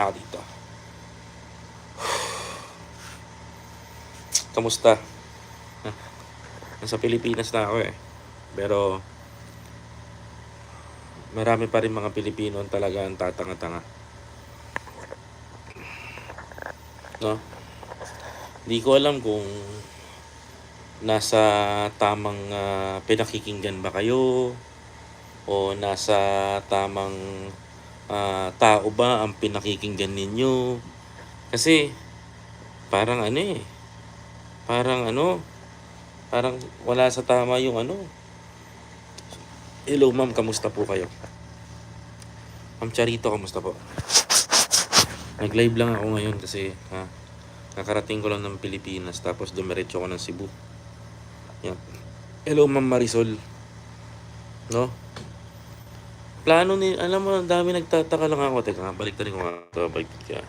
ako dito. Kamusta? Nasa Pilipinas na ako eh. Pero marami pa rin mga Pilipino ang talaga ang tatanga-tanga. No? Hindi ko alam kung nasa tamang ah, pinakikinggan ba kayo o nasa tamang ah, tao ba ang pinakikinggan ninyo. Kasi parang ano eh. Parang ano, parang wala sa tama yung ano. Hello ma'am, kamusta po kayo? Ma'am Charito, kamusta po? Nag-live lang ako ngayon kasi ha, nakarating ko lang ng Pilipinas tapos dumiretso ko ng Cebu. Yan. Hello ma'am Marisol. No? Plano ni, alam mo, ang dami nagtataka lang ako. Teka nga, balik rin ko nga. Balik ka.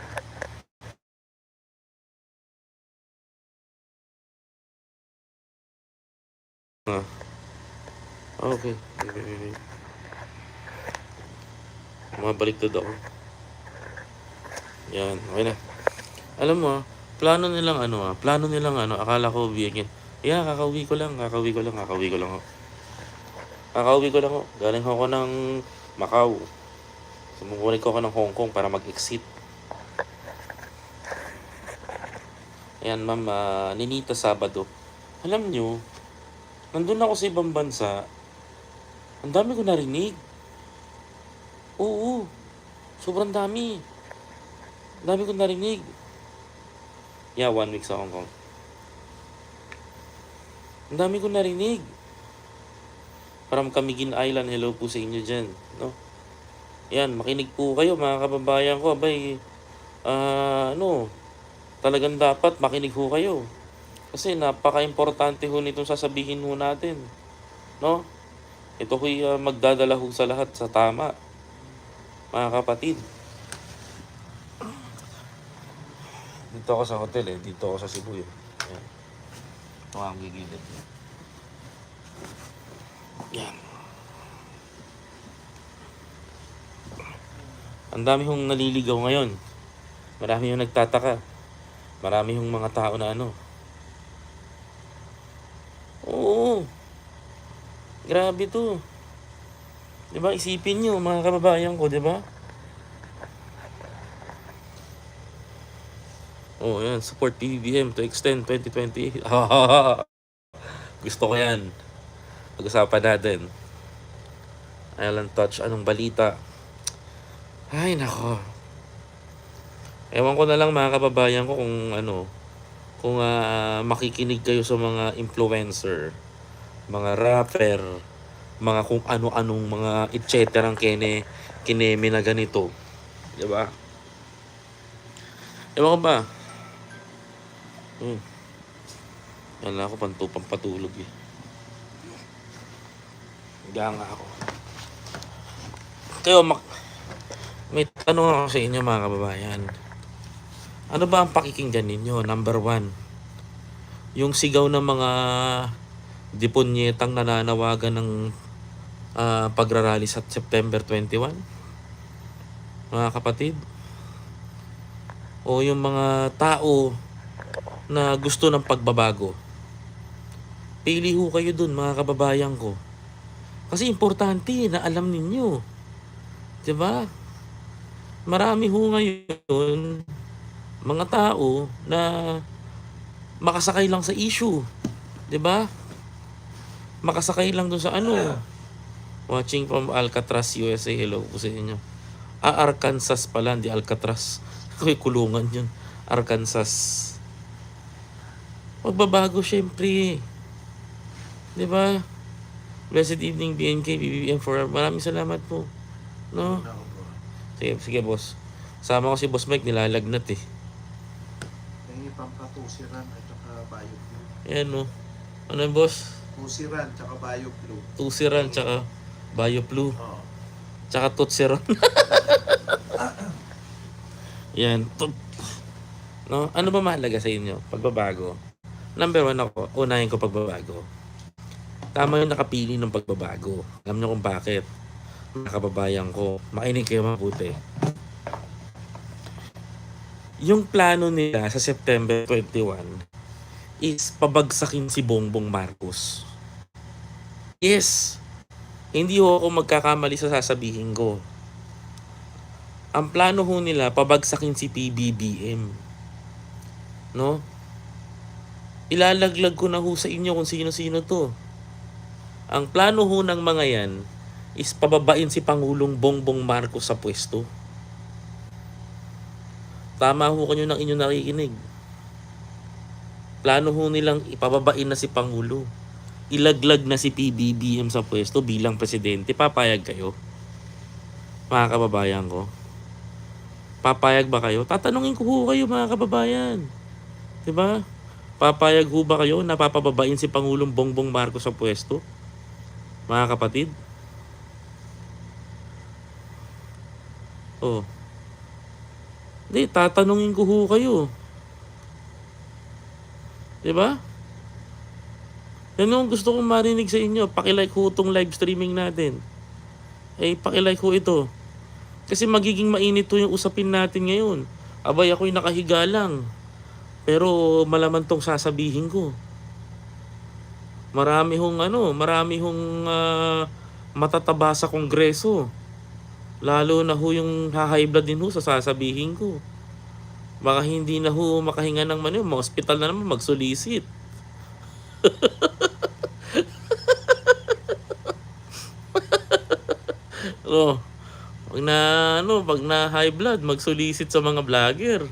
Ah. Okay. Okay. Mabaliktad ako. Yan, okay na. Alam mo, plano nilang ano ah, plano nilang ano, akala ko weekend. Yeah, kakauwi ko lang, kakauwi ko lang, kakauwi ko lang ako. Kakauwi ko lang ako. Galing ako ng Macau. Sumukunik ko ako ng Hong Kong para mag-exit. Ayan, ma'am, ah, Ninita Sabado. Alam nyo, nandun ako sa ibang bansa, ang dami ko narinig. Oo, sobrang dami. Ang dami ko narinig. Yeah, one week sa Hong Kong. Ang dami ko narinig. From Camiguin Island, hello po sa inyo dyan. No? Yan, makinig po kayo mga kababayan ko. Abay, ah, ano, talagang dapat makinig ho kayo. Kasi napaka-importante ho nitong sasabihin ho natin. No? Ito ho'y ah, magdadala ho sa lahat sa tama. Mga kapatid. Dito ako sa hotel eh. Dito ako sa Cebu eh. Yan. Ito ang gigilid. Yan. Ang dami hong naliligaw ngayon. Marami yung nagtataka. Marami yung mga tao na ano. Oo. Grabe to. 'Di ba? Isipin niyo mga kababayan ko, 'di ba? Oh, yan. Support PBBM to extend 2028. Gusto ko yan. Pag-usapan natin. Island Touch, anong balita? Ay, nako. Ewan ko na lang mga kababayan ko kung ano, kung ah, makikinig kayo sa mga influencer, mga rapper, mga kung ano-anong mga et cetera ang kene, kineme na ganito. Di ba? Ewan ko ba? Hmm. Lang ako, panto, pampatulog eh. Higa nga ako. Kayo, mak- may tanong ako sa inyo mga kababayan. Ano ba ang pakikinggan ninyo? Number one, yung sigaw ng mga diponyetang nananawagan ng ah, pagrarally sa September 21? Mga kapatid? O yung mga tao na gusto ng pagbabago? Pili ho kayo dun mga kababayan ko. Kasi importante na alam ninyo. 'Di ba? Marami ho ngayon mga tao na makasakay lang sa issue. 'Di ba? Makasakay lang doon sa ano. Watching from Alcatraz, USA. Hello po sa inyo. Ah, Arkansas pala, hindi Alcatraz. May kulungan yun. Arkansas. Magbabago syempre. 'Di ba? Blessed evening, BNK, BBM for Maraming salamat po. No? Sige, sige boss. Sama ko si Boss Mike, nilalagnat eh. May pampatusiran at saka bioflu. Ayan no. Ano yung boss? Tusiran at saka bioflu. Tusiran, tsaka Bioflu, Oo. tsaka Tutsiron. Yan. Tut. No? Ano ba mahalaga sa inyo? Pagbabago. Number one ako, unahin ko pagbabago. Tama yung nakapili ng pagbabago. Alam niyo kung bakit. Mga kababayan ko, makinig kayo mabuti. yung plano nila sa September 21 is pabagsakin si Bongbong Marcos. Yes, hindi ho ako magkakamali sa sasabihin ko. Ang plano ho nila, pabagsakin si PBBM. No? Ilalaglag ko na ho sa inyo kung sino-sino to. Ang plano ho ng mga yan is pababain si Pangulong Bongbong Marcos sa pwesto. Tama ho kanyo ng inyong nakikinig. Plano ho nilang ipababain na si Pangulo. Ilaglag na si PBBM sa pwesto bilang presidente. Papayag kayo? Mga kababayan ko. Papayag ba kayo? Tatanungin ko ho kayo mga kababayan. ba? Papayag ho ba kayo na papababain si Pangulong Bongbong Marcos sa pwesto? Mga kapatid? Oh. Hindi, tatanungin ko ho kayo. 'Di ba? Yan yung gusto kong marinig sa inyo. Pakilike ho itong live streaming natin. Eh, pakilike ho ito. Kasi magiging mainit to yung usapin natin ngayon. Abay, ako'y nakahiga lang. Pero malaman tong sasabihin ko. Marami hong ano, marami hong ah, matataba sa kongreso. Lalo na ho yung blood din ho sa sasabihin ko. Baka hindi na ho makahinga ng mano, mga ospital na naman magsolicit. oh, pag na ano, pag na high blood, magsolicit sa mga vlogger.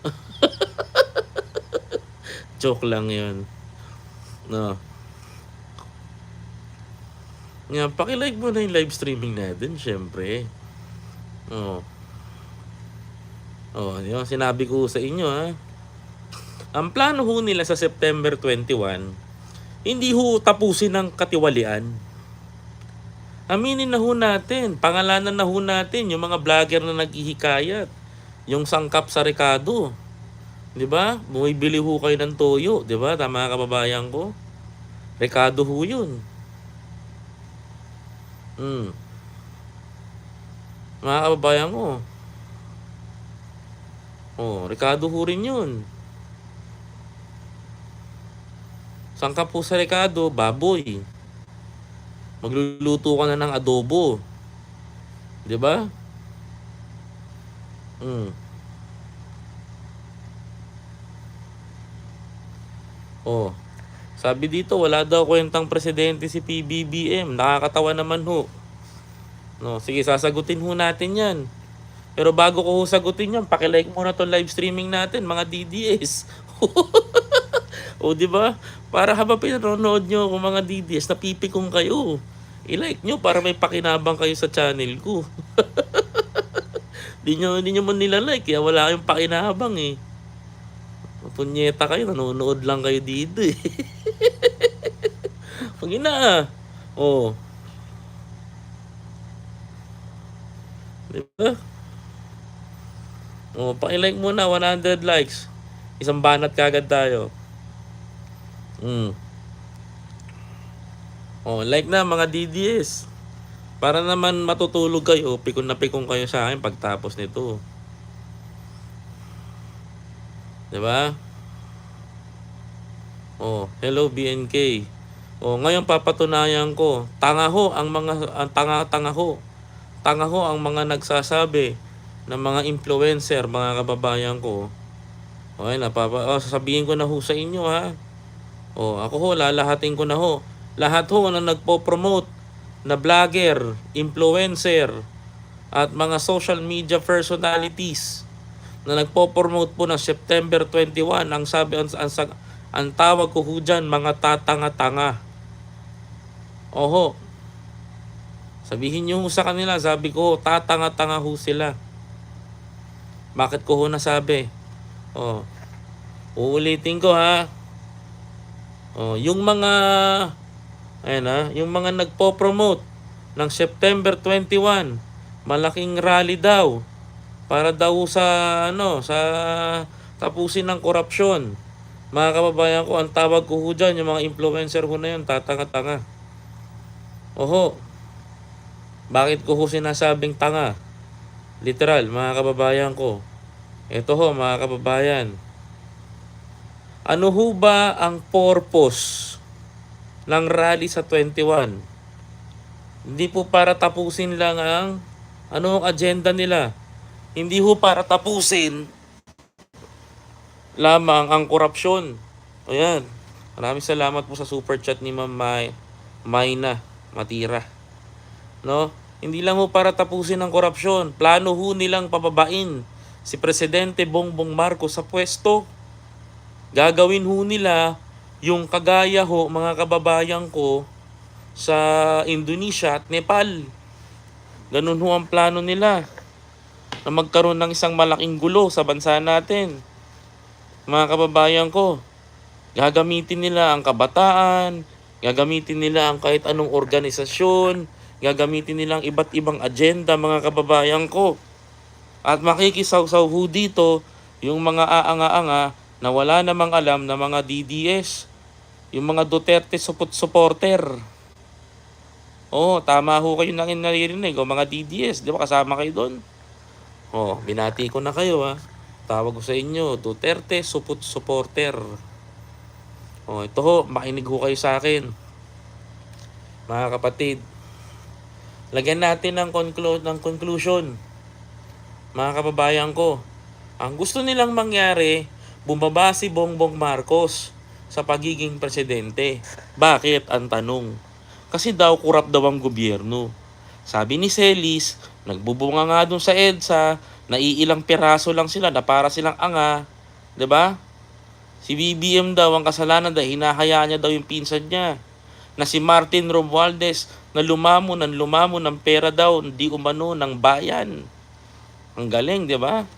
Joke lang 'yon. No. Nga, pakilike mo na yung live streaming natin, syempre. Oh. Oh, yun, sinabi ko sa inyo ha. Ang plano ho nila sa September 21, hindi ho tapusin ng katiwalian. Aminin na ho natin, pangalanan na ho natin yung mga vlogger na naghihikayat, yung sangkap sa Ricardo. 'Di ba? Bumibili ho kayo ng toyo, 'di ba? Tama kababayan ko. Ricardo ho 'yun. Hmm. Mga kababayan ko. Oh, Ricardo ho rin 'yun. Sangkap po sa Ricardo, baboy. Magluluto ka na ng adobo. 'Di ba? Hmm. Oh. Sabi dito, wala daw kwentang presidente si PBBM. Nakakatawa naman ho. No, sige, sasagutin ho natin yan. Pero bago ko ho sagutin yan, pakilike muna tong live streaming natin, mga DDS. o, di ba? Para habang pinanonood nyo kung mga DDS, napipikong kayo. I-like nyo para may pakinabang kayo sa channel ko. di nyo, di nyo man nila like, kaya wala kayong pakinabang eh. Punyeta kayo, nanonood lang kayo dito eh. Pag ina Oh. Di ba? Oh, pakilike muna, 100 likes. Isang banat kagad tayo. Mm. Oh, like na mga DDS. Para naman matutulog kayo, pikon na pikon kayo sa akin pagtapos nito. 'Di ba? Oh, hello BNK. Oh, ngayon papatunayan ko, tanga ho ang mga ang tanga-tanga ho. Tanga ho ang mga nagsasabi ng mga influencer, mga kababayan ko. Okay, napapa oh, sasabihin ko na ho sa inyo ha. Oh, ako ho lalahatin ko na ho. Lahat ho na nagpo-promote na vlogger, influencer at mga social media personalities na nagpo-promote po ng September 21 ang sabi ang, ang, ang, tawag ko ho mga tatanga-tanga. Oho. Sabihin nyo sa kanila, sabi ko, tatanga-tanga ho sila. Bakit ko ho nasabi? Oh. Uulitin ko ha. Oh, yung mga ayan ha, yung mga nagpo-promote ng September 21, malaking rally daw para daw sa ano sa tapusin ng korupsyon. Mga kababayan ko, ang tawag ko ho dyan, yung mga influencer ko na yun, tatanga-tanga. Oho, bakit ko ho sinasabing tanga? Literal, mga kababayan ko. Ito ho mga kababayan. Ano ho ba ang purpose ng rally sa 21? Hindi po para tapusin lang ang ano ang agenda nila. Hindi ho para tapusin lamang ang korupsyon. Ayan. Maraming salamat po sa super chat ni Ma'am May, Mayna Matira. No? Hindi lang ho para tapusin ang korupsyon. Plano ho nilang pababain si Presidente Bongbong Marcos sa pwesto. Gagawin ho nila yung kagaya ho mga kababayan ko sa Indonesia at Nepal. Ganun ho ang plano nila na magkaroon ng isang malaking gulo sa bansa natin. Mga kababayan ko, gagamitin nila ang kabataan, gagamitin nila ang kahit anong organisasyon, gagamitin nila ang iba't ibang agenda mga kababayan ko. At makikisaw-saw ho dito yung mga aanga-anga na wala namang alam na mga DDS. Yung mga Duterte support supporter. Oo, tama ho kayo nang naririnig. O mga DDS, di ba kasama kayo doon? Oh, binati ko na kayo ha. Tawag ko sa inyo, Duterte support supporter. Oh, ito ho, makinig ho kayo sa akin. Mga kapatid, lagyan natin ng, conclu- ng conclusion. Mga kababayan ko, ang gusto nilang mangyari, bumaba si Bongbong Marcos sa pagiging presidente. Bakit? Ang tanong. Kasi daw kurap daw ang gobyerno. Sabi ni Celis, nagbubunga nga dun sa EDSA, naiilang piraso lang sila na para silang anga. ba? Si BBM daw ang kasalanan dahil hinahayaan niya daw yung pinsan niya. Na si Martin Romualdez na lumamo ng lumamo ng pera daw, hindi umano ng bayan. Ang galing, di ba?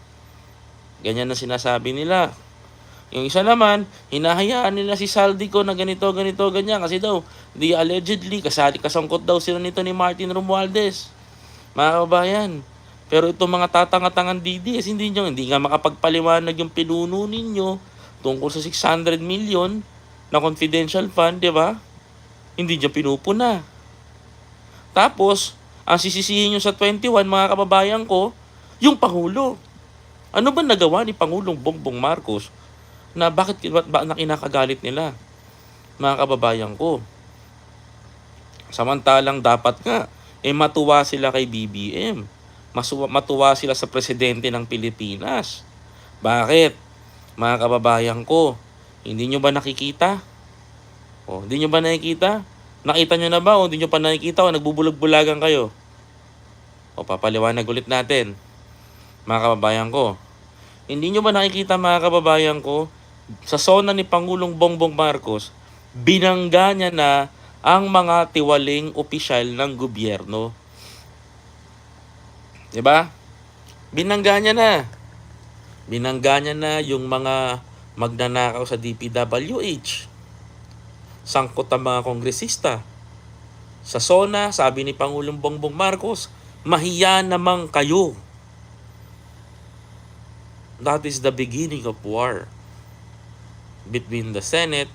Ganyan na sinasabi nila. Yung isa naman, hinahayaan nila si Saldico na ganito, ganito, ganyan. Kasi daw, di allegedly, kasali kasangkot daw sila nito ni Martin Romualdez. Mga kababayan. Pero itong mga tatanga-tangan DDS, hindi nyo, hindi nga makapagpaliwanag yung pinuno ninyo tungkol sa 600 million na confidential fund, di ba? Hindi nyo pinupuna. Tapos, ang sisisihin nyo sa 21, mga kababayan ko, yung Pangulo. Ano ba nagawa ni Pangulong Bongbong Marcos na bakit ba't ba na kinakagalit nila? Mga kababayan ko. Samantalang dapat nga, eh matuwa sila kay BBM. Masuwa, matuwa sila sa presidente ng Pilipinas. Bakit? Mga kababayan ko, hindi nyo ba nakikita? O, hindi nyo ba nakikita? Nakita nyo na ba o hindi nyo pa nakikita o nagbubulag-bulagan kayo? O, papaliwanag ulit natin. Mga kababayan ko, hindi nyo ba nakikita mga kababayan ko, sa zona ni Pangulong Bongbong Marcos, binangga niya na ang mga tiwaling opisyal ng gobyerno. 'Di ba? Binangga niya na. Binangga niya na yung mga magnanakaw sa DPWH. Sangkot ang mga kongresista. Sa zona, sabi ni Pangulong Bongbong Marcos, mahiya namang kayo. That is the beginning of war between the Senate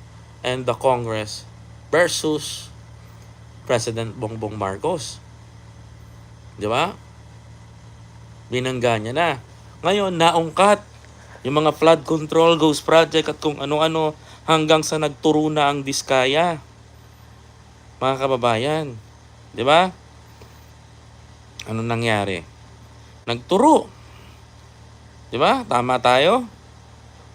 and the Congress versus President Bongbong Marcos. Di ba? Binangga niya na. Ngayon, naungkat yung mga flood control, ghost project at kung ano-ano hanggang sa nagturo na ang diskaya. Mga kababayan. Di ba? Ano nangyari? Nagturo. Di ba? Tama tayo?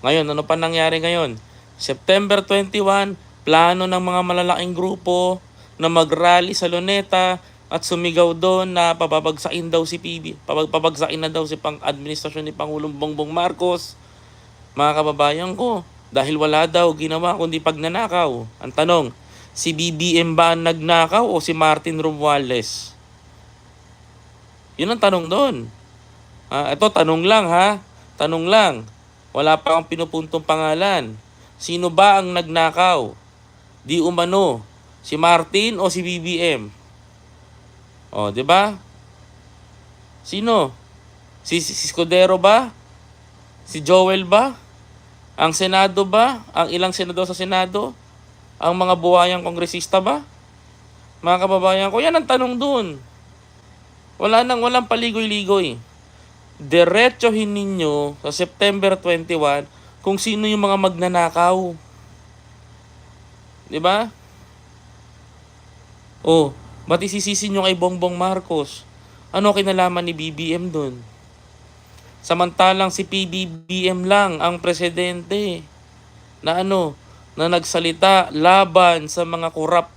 Ngayon, ano pa nangyari ngayon? September 21, plano ng mga malalaking grupo na mag-rally sa Luneta at sumigaw doon na papabagsakin daw si PB, papabagsakin na daw si pang administrasyon ni Pangulong Bongbong Marcos. Mga kababayan ko, dahil wala daw ginawa kundi pagnanakaw. Ang tanong, si BBM ba ang nagnakaw o si Martin Romualdez? Yun ang tanong doon. Ah, ito, tanong lang ha. Tanong lang. Wala pa akong pinupuntong pangalan. Sino ba ang nagnakaw? Di umano. Si Martin o si BBM? O, di ba? Sino? Si, si, si Scudero ba? Si Joel ba? Ang Senado ba? Ang ilang senador sa Senado? Ang mga buhayang kongresista ba? Mga kababayan ko, yan ang tanong doon. Wala nang walang paligoy-ligoy. Diretsohin ninyo sa September 21 kung sino yung mga magnanakaw. Di ba? Oh, ba't isisisi nyo kay Bongbong Marcos? Ano kinalaman ni BBM dun? Samantalang si PBBM lang ang presidente na ano, na nagsalita laban sa mga kurap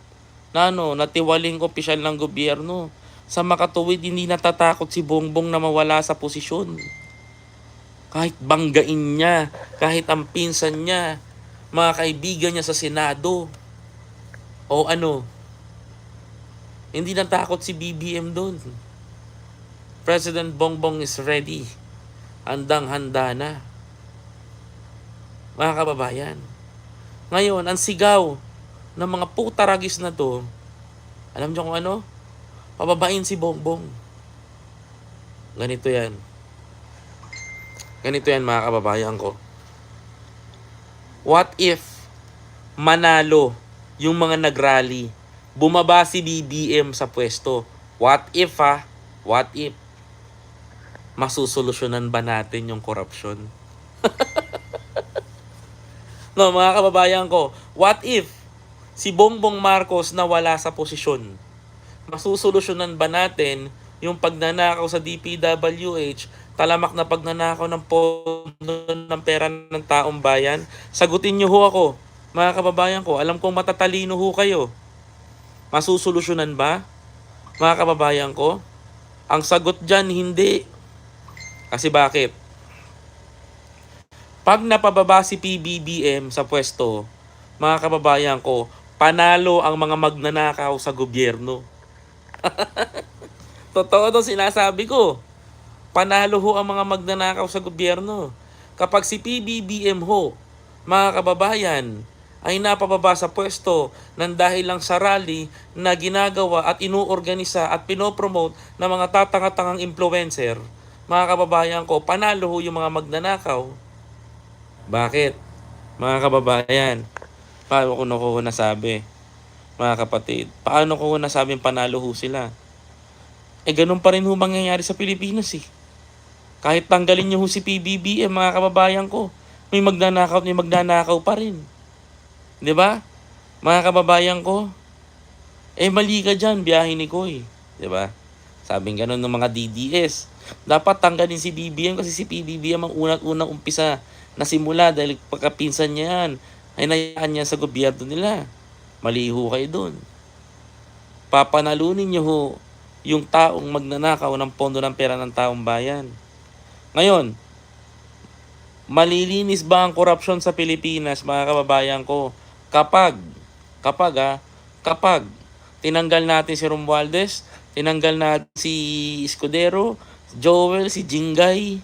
na ano, natiwaling opisyal ng gobyerno. Sa makatuwid, hindi natatakot si Bongbong na mawala sa posisyon. Kahit banggain niya, kahit ang pinsan niya, mga kaibigan niya sa Senado. O ano, hindi natakot si BBM doon. President Bongbong is ready. Handang-handa na. Mga kababayan. Ngayon, ang sigaw ng mga putaragis na to, alam niyo kung ano? Pababain si Bongbong. Ganito yan. Ganito yan mga kababayan ko. What if manalo yung mga nagrally, bumaba si BBM sa pwesto? What if ha? What if? Masusolusyonan ba natin yung korupsyon? no, mga kababayan ko, what if si Bongbong Marcos nawala sa posisyon? Masusolusyonan ba natin yung pagnanakaw sa DPWH, talamak na pagnanakaw ng pondo ng pera ng taong bayan? Sagutin niyo ho ako, mga kababayan ko. Alam kong matatalino ho kayo. Masusolusyonan ba? Mga kababayan ko? Ang sagot dyan, hindi. Kasi bakit? Pag napababa si PBBM sa pwesto, mga kababayan ko, panalo ang mga magnanakaw sa gobyerno. Totoo to sinasabi ko. Panalo ho ang mga magnanakaw sa gobyerno. Kapag si PBBM ho, mga kababayan, ay napababa sa pwesto ng dahil lang sa rally na ginagawa at inuorganisa at pinopromote ng mga tatanga-tangang influencer, mga kababayan ko, panalo ho yung mga magnanakaw. Bakit? Mga kababayan, paano ko na ko nasabi? Mga kapatid, paano ko nasabing panalo ho sila? Eh ganun pa rin ho mangyayari sa Pilipinas eh. Kahit tanggalin nyo ho si PBBM, mga kababayan ko, may magnanakaw may magnanakaw pa rin. Di ba? Mga kababayan ko, eh mali ka dyan, biyahe ni Koy. Di ba? Sabing ganun ng mga DDS. Dapat tanggalin si BBM kasi si PBBM ang unang-unang umpisa na simula dahil pagkapinsan niya yan, ay nayaan niya sa gobyerno nila. Mali ho kayo dun. Papanalunin niyo ho yung taong magnanakaw ng pondo ng pera ng taong bayan. Ngayon, malilinis ba ang korupsyon sa Pilipinas, mga kababayan ko? Kapag, kapag ah, kapag tinanggal natin si Romualdez, tinanggal natin si Escudero, Joel, si Jingay,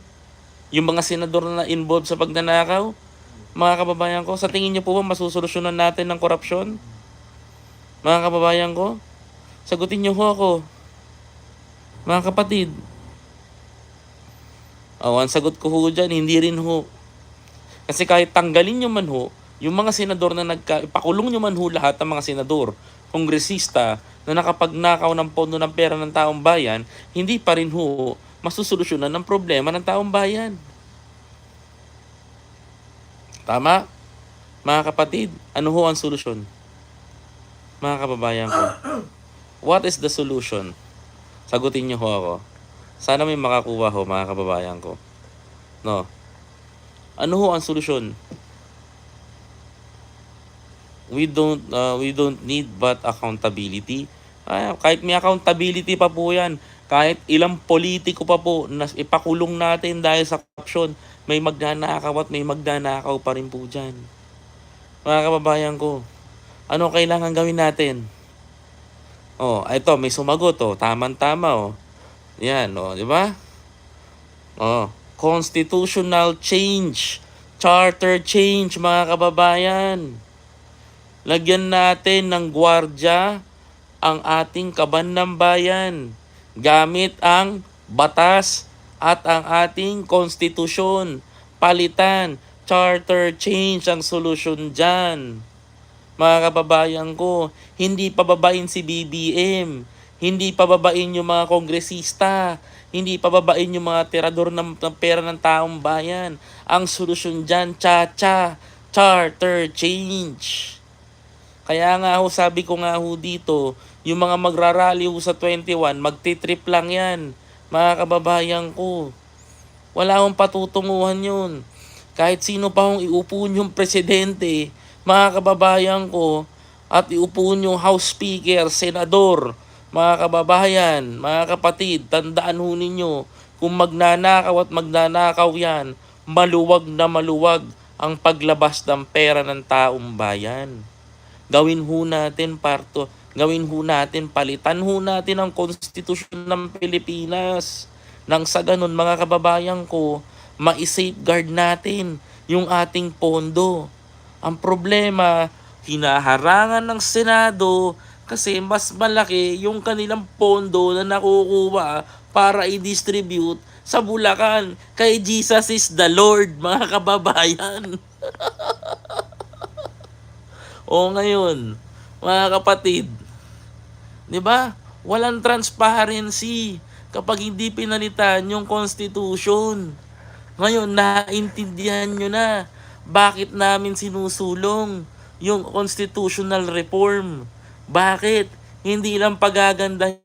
yung mga senador na involved sa pagnanakaw, mga kababayan ko, sa tingin niyo po ba masusolusyonan natin ng korupsyon? Mga kababayan ko, sagutin niyo ho ako. Mga kapatid, oh, ang sagot ko ho dyan, hindi rin ho. Kasi kahit tanggalin nyo man ho, yung mga senador na nagka, ipakulong nyo man ho lahat ng mga senador, kongresista, na nakapagnakaw ng pondo ng pera ng taong bayan, hindi pa rin ho masusolusyonan ng problema ng taong bayan. Tama? Mga kapatid, ano ho ang solusyon? Mga kababayan ko, what is the solution? Sagutin niyo ho ako. Sana may makakuha ho, mga kababayan ko. No? Ano ho ang solusyon? We don't uh, we don't need but accountability. Ay, kahit may accountability pa po 'yan, kahit ilang politiko pa po na ipakulong natin dahil sa korupsyon, may magnanakaw at may magnanakaw pa rin po diyan. Mga kababayan ko, ano kailangan gawin natin? Oh, ito may sumagot oh, tamang-tama oh. Yan oh, di ba? Oh, constitutional change, charter change mga kababayan. Lagyan natin ng gwardya ang ating kaban ng bayan gamit ang batas at ang ating konstitusyon. Palitan, charter change ang solusyon dyan. Mga kababayan ko, hindi pababain si BBM. Hindi pababain yung mga kongresista. Hindi pababain yung mga tirador ng, ng pera ng taong bayan. Ang solusyon dyan, cha-cha, charter change. Kaya nga ho, sabi ko nga ho dito, yung mga magrarally ho sa 21, magtitrip lang yan. Mga kababayan ko. Wala akong patutunguhan yun. Kahit sino pa hong iupo yung presidente, mga kababayan ko, at iupo yung House Speaker, Senador, mga kababayan, mga kapatid, tandaan ho ninyo, kung magnanakaw at magnanakaw yan, maluwag na maluwag ang paglabas ng pera ng taong bayan. Gawin ho natin parto, gawin ho natin, palitan ho natin ang konstitusyon ng Pilipinas. Nang sa ganun mga kababayan ko, ma-safeguard natin yung ating pondo. Ang problema, hinaharangan ng Senado kasi mas malaki yung kanilang pondo na nakukuha para i-distribute sa Bulacan. Kay Jesus is the Lord, mga kababayan. o ngayon, mga kapatid, 'di ba? Walang transparency kapag hindi pinalitan yung constitution. Ngayon, naintindihan nyo na bakit namin sinusulong yung constitutional reform. Bakit? Hindi lang pagagandahin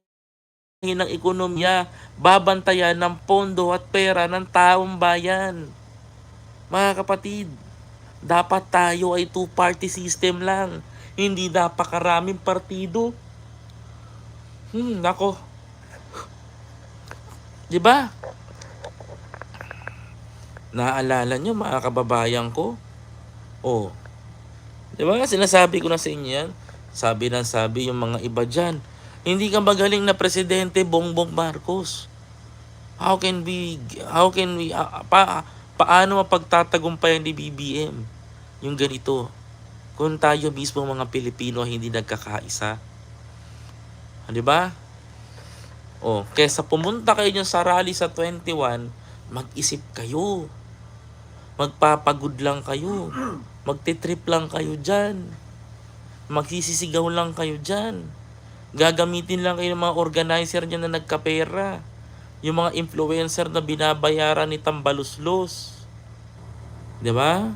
ng ekonomiya, babantayan ng pondo at pera ng taong bayan. Mga kapatid, dapat tayo ay two-party system lang. Hindi napakaraming partido. Hmm, nako. 'Di ba? Naalala nyo mga kababayan ko? Oh. 'Di ba? Sinasabi ko na sa inyo yan. Sabi ng sabi yung mga iba dyan. Hindi ka magaling na presidente Bongbong Marcos. How can we how can we ah, pa, paano mapagtatagumpayan ni BBM yung ganito? Kung tayo mismo mga Pilipino hindi nagkakaisa. Ah, 'Di ba? Oh, kesa pumunta kayo sa rally sa 21, mag-isip kayo. Magpapagod lang kayo. Magtitrip lang kayo dyan. Magsisisigaw lang kayo dyan. Gagamitin lang kayo ng mga organizer dyan na nagkapera. Yung mga influencer na binabayaran ni Tambaluslos. Ba?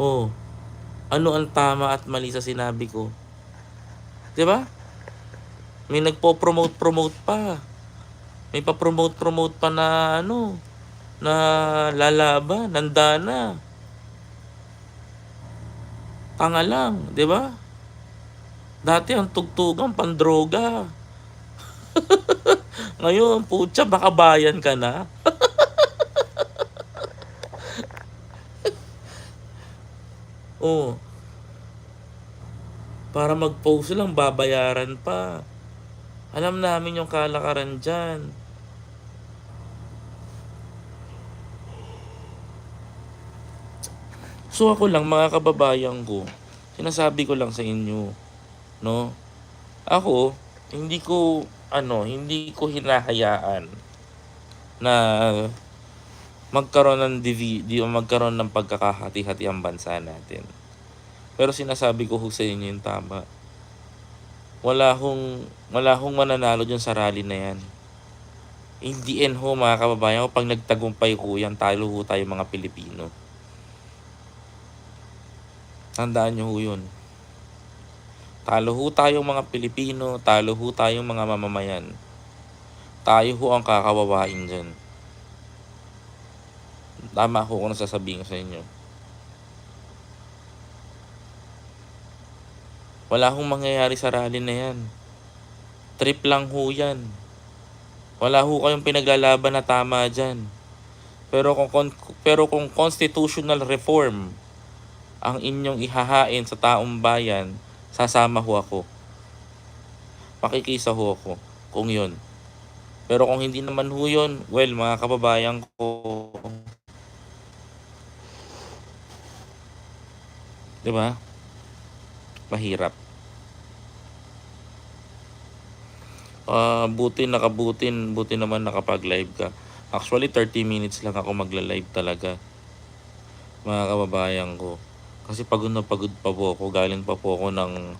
Oh, ano ang tama at mali sa sinabi ko? Di ba? May nagpo-promote-promote pa. May pa-promote-promote pa na ano, na lalaban, nandana. Tanga lang, di ba? Dati ang tugtugan, pandroga. Ngayon, putya, baka bayan ka na. oh. Para mag-post lang, babayaran pa. Alam namin yung kalakaran dyan. So ako lang mga kababayan ko, sinasabi ko lang sa inyo, no? Ako, hindi ko ano, hindi ko hinahayaan na magkaroon ng divi, di magkaroon ng pagkakahati-hati ang bansa natin. Pero sinasabi ko sa inyo yung tama. Wala hong wala hong mananalo dyan sa rally na yan. In the ho mga kababayan ko, pag nagtagumpay ho yan, talo ho tayo mga Pilipino. Tandaan nyo ho yun. Talo ho tayong mga Pilipino, talo ho tayong mga mamamayan. Tayo ho ang kakawawain dyan. Tama ho kung nasasabihin sa inyo. Wala hong mangyayari sa rally na yan. Trip lang ho yan. Wala ho kayong pinaglalaban na tama dyan. Pero kung, pero kung constitutional reform ang inyong ihahain sa taong bayan, sasama ho ako. Makikisa ho ako kung yun. Pero kung hindi naman ho yun, well, mga kababayan ko, di ba? Mahirap. Ah, buti nakabutin, buti naman nakapag-live ka. Actually, 30 minutes lang ako magla-live talaga. Mga kababayan ko. Kasi pagod na pagod pa po ako. Galing pa po ako ng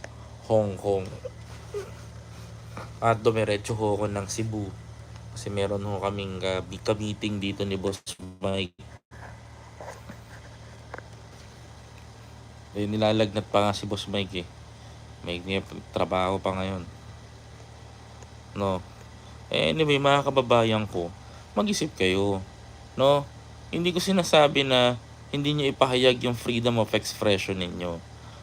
Hong Kong. At dumiretso ho ako ng Cebu. Kasi meron ho kaming uh, ka-meeting dito ni Boss Mike. Eh, nilalagnat pa nga si Boss Mike eh. May may trabaho pa ngayon. No. Eh, anyway, mga kababayan ko, mag-isip kayo. No? Hindi ko sinasabi na hindi nyo ipahayag yung freedom of expression ninyo.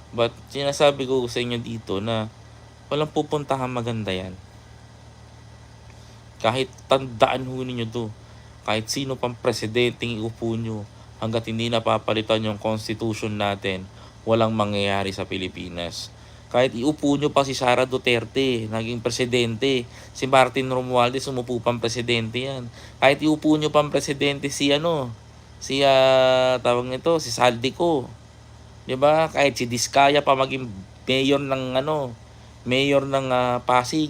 But sinasabi ko sa inyo dito na walang pupuntahan maganda yan. Kahit tandaan ho ninyo to, kahit sino pang presidenteng iupo nyo, hanggat hindi napapalitan yung constitution natin, walang mangyayari sa Pilipinas. Kahit iupo nyo pa si Sara Duterte, naging presidente. Si Martin Romualdez, umupo pang presidente yan. Kahit iupo nyo pang presidente si ano, si ah, tawag nito, si Saldico. 'Di ba? Kahit si Diskaya pa maging mayor ng ano, mayor ng ah, Pasig.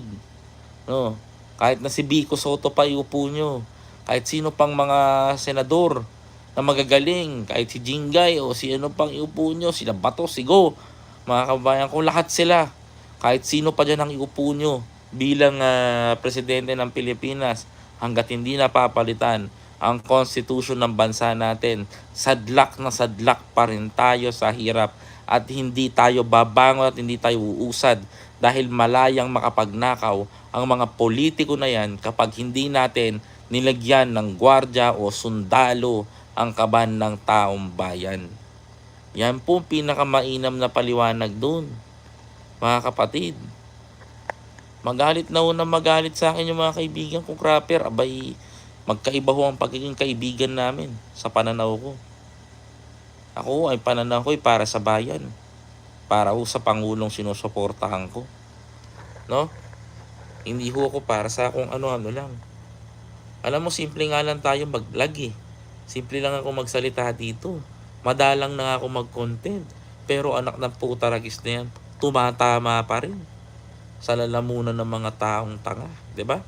No. Kahit na si Vico Soto pa iupo nyo. Kahit sino pang mga senador na magagaling. Kahit si Jingay o si ano pang iupo nyo. Sila Bato, Sigo. Mga kababayan ko, lahat sila. Kahit sino pa dyan ang iupo nyo bilang ah, presidente ng Pilipinas hanggat hindi napapalitan ang constitution ng bansa natin, sadlak na sadlak pa rin tayo sa hirap at hindi tayo babangon at hindi tayo uusad dahil malayang makapagnakaw ang mga politiko na yan kapag hindi natin nilagyan ng gwardya o sundalo ang kaban ng taong bayan. Yan po pinakamainam na paliwanag doon. Mga kapatid, magalit na na magalit sa akin yung mga kaibigan kong crapper. Abay, magkaiba ho ang pagiging kaibigan namin sa pananaw ko. Ako ay pananaw ko ay para sa bayan. Para ho sa Pangulong sinusuportahan ko. No? Hindi ho ako para sa kung ano-ano lang. Alam mo, simple nga lang tayo mag-vlog eh. Simple lang ako magsalita dito. Madalang na ako mag-content. Pero anak ng puta ragis na yan, tumatama pa rin sa lalamunan ng mga taong tanga. ba?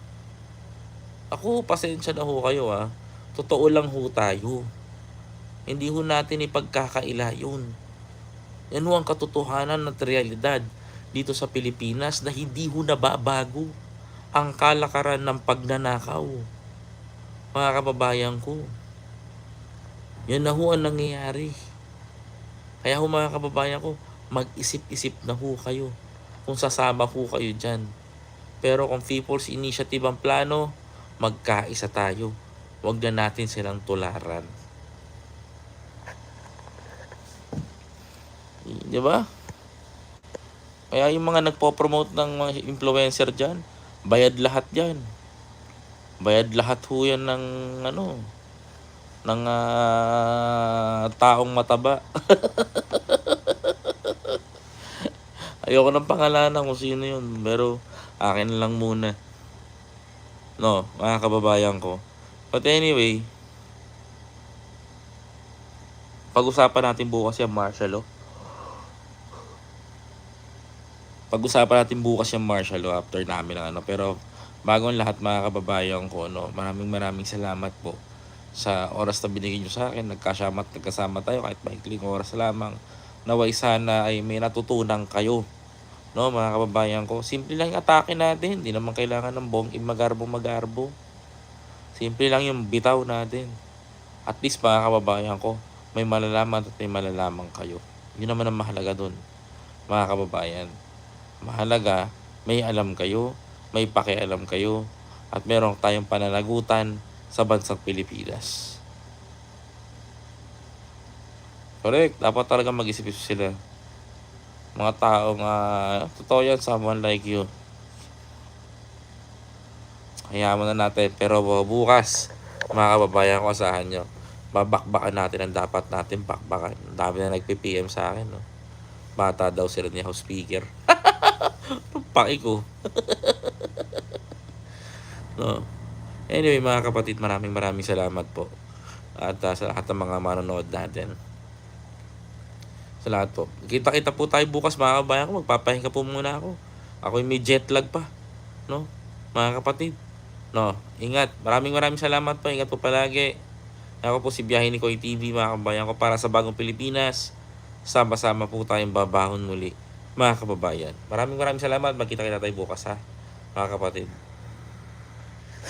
Ako, pasensya na ho kayo ah. Totoo lang ho tayo. Hindi ho natin ipagkakaila yun. Yan ho ang katotohanan at realidad dito sa Pilipinas na hindi ho nababago ang kalakaran ng pagnanakaw. Mga kababayan ko. Yan na ho ang nangyayari. Kaya ho mga kababayan ko, mag-isip-isip na ho kayo kung sasama ho kayo dyan. Pero kung People's Initiative ang plano, magkaisa tayo. Huwag na natin silang tularan. Di ba? Kaya yung mga nagpo-promote ng mga influencer dyan, bayad lahat dyan. Bayad lahat ho yan ng ano, ng ah, taong mataba. Ayoko ng pangalanan kung sino yun, pero akin lang muna. No, mga kababayan ko. But anyway, pag-usapan natin bukas yung martial law. Pag-usapan natin bukas yung martial law after namin ng ano. Pero bago ang lahat mga kababayan ko, no, maraming maraming salamat po sa oras na binigay nyo sa akin. Nagkasama nagkasama tayo kahit maikling oras lamang. Naway sana ay may natutunan kayo. No, mga kababayan ko. Simple lang yung atake natin. Hindi naman kailangan ng bong magarbo magarbo. Simple lang yung bitaw natin. At least mga kababayan ko, may malalaman at may malalaman kayo. Yun naman ang mahalaga dun. Mga kababayan. Mahalaga, may alam kayo, may pakialam kayo, at meron tayong pananagutan sa bansang Pilipinas. Correct. Dapat talaga mag-isip sila. Mga taong, uh, totoo yan, someone like you. Hayaan na natin. Pero bu- bukas, mga kababayan ko, asahan nyo. Babakbakan natin ang dapat natin bakbakan. Ang dami na nagpi-PM sa akin. No? Bata daw sila ni House Speaker. Paki ko. no. Anyway, mga kapatid, maraming maraming salamat po. At uh, sa lahat ng mga manonood natin. Sa lahat po. Kita-kita po tayo bukas mga kabayan ko. Magpapahinga po muna ako. Ako may jet lag pa. No? Mga kapatid. No, ingat. Maraming maraming salamat po. Ingat po palagi. Ako po si Biyahe ni Koy TV mga kabayan ko para sa Bagong Pilipinas. Sama-sama po tayong babahon muli mga kababayan. Maraming maraming salamat. Magkita kita tayo bukas ha. mga kapatid.